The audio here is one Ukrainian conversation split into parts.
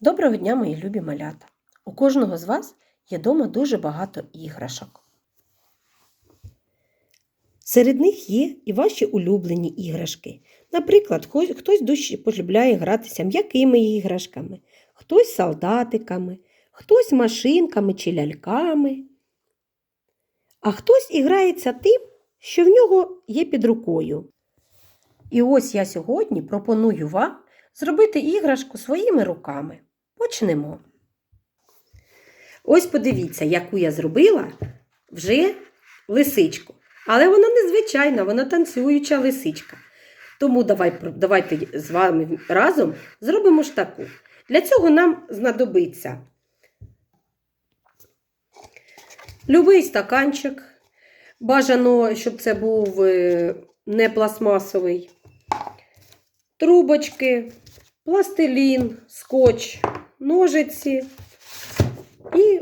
Доброго дня, мої любі малята! У кожного з вас є дома дуже багато іграшок. Серед них є і ваші улюблені іграшки. Наприклад, хтось дуже полюбляє гратися м'якими іграшками, хтось солдатиками, хтось машинками чи ляльками. А хтось іграється тим, що в нього є під рукою. І ось я сьогодні пропоную вам зробити іграшку своїми руками. Почнемо. Ось подивіться, яку я зробила вже лисичку. Але вона незвичайна, вона танцююча лисичка. Тому давай, давайте з вами разом зробимо ж таку. Для цього нам знадобиться любий стаканчик. Бажано, щоб це був е, не пластмасовий. Трубочки, пластилін, скотч, ножиці і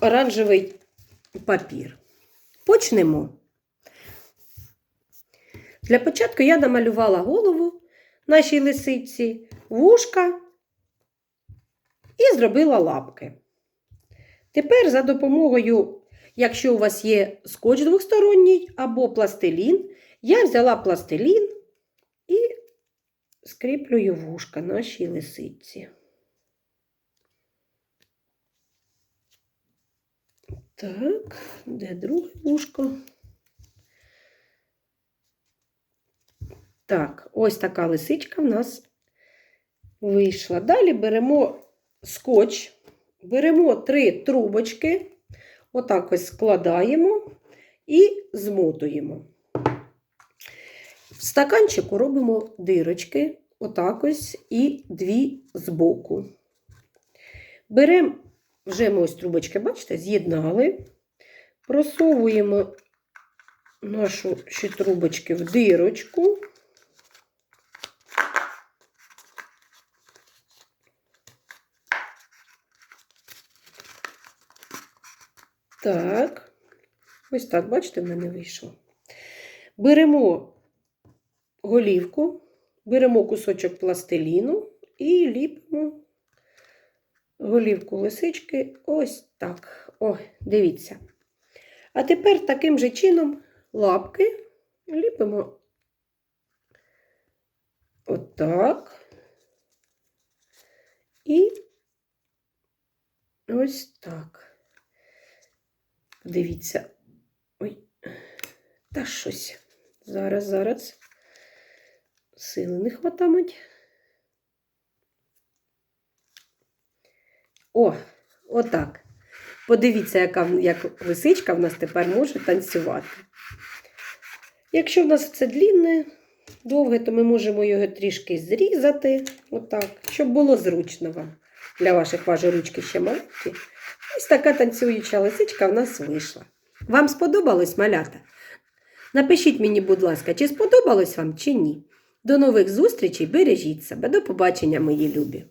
оранжевий папір. Почнемо. Для початку я намалювала голову нашій лисиці, вушка і зробила лапки. Тепер за допомогою, якщо у вас є скотч двосторонній або пластилін, я взяла пластилін скріплюю вушка нашій лисиці. Так, де друге вушко? Так, ось така лисичка в нас вийшла. Далі беремо скотч, беремо три трубочки, отак ось складаємо і змотуємо. Стаканчику робимо дирочки, отак ось і дві збоку. Беремо вже ми ось трубочки, бачите, з'єднали, просовуємо нашу ще трубочки в дирочку. Так, ось так, бачите, в мене вийшло. Беремо голівку, беремо кусочок пластиліну і ліпимо голівку лисички ось так. О, дивіться. А тепер таким же чином лапки ліпимо отак. І ось так. Дивіться. Ой, та щось. Зараз, зараз. Сили не хватамуть. О, отак. Подивіться, яка як лисичка в нас тепер може танцювати. Якщо в нас це длінне, довге, то ми можемо його трішки зрізати, отак, щоб було зручно вам. Для ваших ваші ручки ще маленькі. Ось така танцююча лисичка в нас вийшла. Вам сподобалось малята? Напишіть мені, будь ласка, чи сподобалось вам, чи ні. До нових зустрічей, бережіть себе. До побачення, мої любі!